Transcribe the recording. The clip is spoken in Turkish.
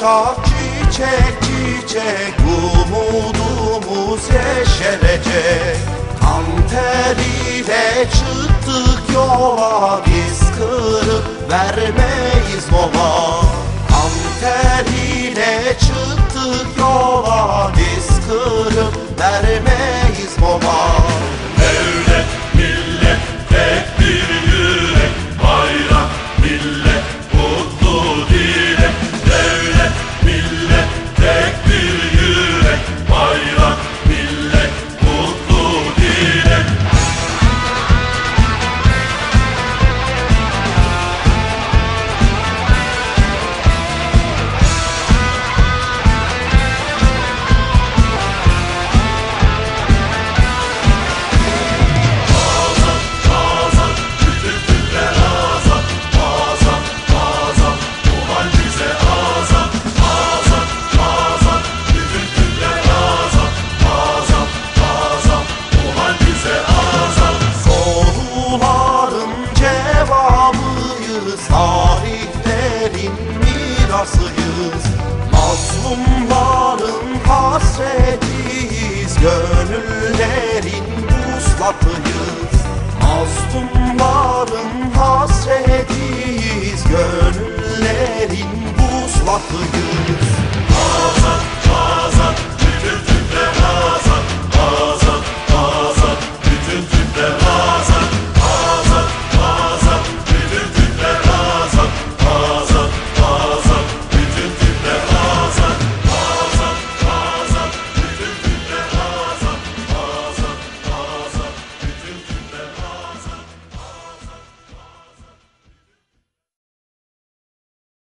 Şah çiçek çiçek umudumuz yeşerecek Kan teriyle çıktık yola biz kırık vermeyiz mola Tarihlerin mirasıyız. Mazlumların hasretiyiz. Gönüllerin uslatıyız Mazlumların hasretiyiz. Gönüllerin uslatıyız